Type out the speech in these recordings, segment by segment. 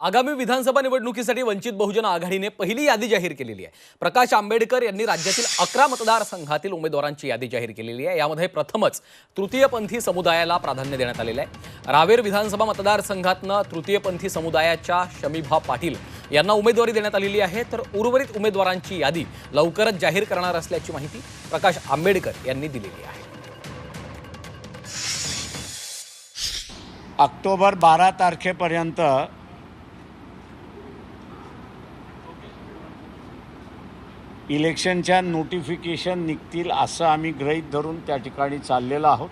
आगामी विधानसभा निवडणुकीसाठी वंचित बहुजन आघाडीने पहिली यादी जाहीर केलेली आहे. प्रकाश आंबेडकर यांनी राज्यातील अकरा मतदारसंघातील उमेदवारांची यादी जाहीर केलेली आहे. यामध्ये प्रथमच तृतीयपंथी समुदायाला प्राधान्य देण्यात आलेलं आहे. रावेर विधानसभा मतदारसंघातनं तृतीयपंथी समुदायाच्या शमीभा पाटील यांना उमेदवारी देण्यात आलेली आहे. तर उर्वरित उमेदवारांची यादी लवकरच जाहीर करणार असल्याची माहिती प्रकाश आंबेडकर यांनी दिलेली आहे. ऑक्टोबर बारा तारखेपर्यंत इलेक्शनच्या नोटिफिकेशन निघतील असं आम्ही ग्रहीत धरून त्या ठिकाणी चाललेलो आहोत.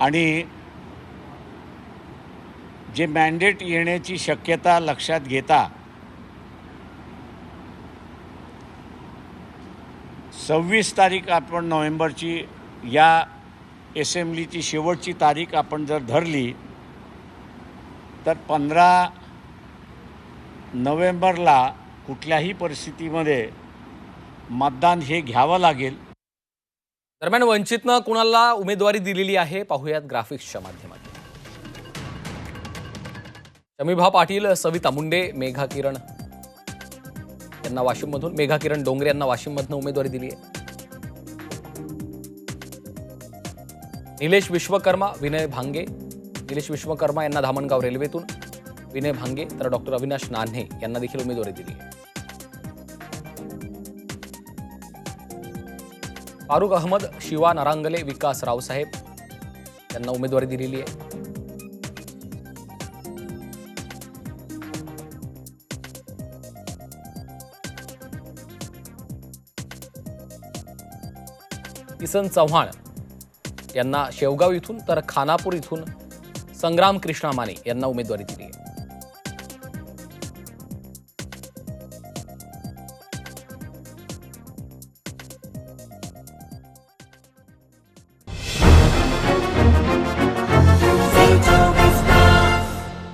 आणि जे मॅन्डेट येण्याची शक्यता लक्षात घेता सव्वीस तारीख आपण नोव्हेंबरची या असेंब्लीची शेवटची तारीख आपण जर धरली तर पंधरा नोव्हेंबरला कुठल्याही परिस्थितीमध्ये मतदान हे घ्यावं लागेल. दरम्यान वंचितनं कुणाला उमेदवारी दिलेली आहे पाहूयात ग्राफिक्सच्या माध्यमातून. शमीभा पाटील सविता मुंडे मेघा किरण यांना वाशिममधून मेघा किरण डोंगरे यांना वाशिममधनं उमेदवारी दिली आहे. निलेश विश्वकर्मा विनय भांगे निलेश विश्वकर्मा यांना धामणगाव रेल्वेतून. विनय भांगे तर डॉक्टर अविनाश नान्हे यांना देखील उमेदवारी दिली आहे. फारुख अहमद शिवा नारांगले विकास रावसाहेब यांना उमेदवारी दिलेली आहे. किसन चव्हाण यांना शेवगाव इथून तर खानापूर इथून संग्राम कृष्णा माने यांना उमेदवारी दिली आहे.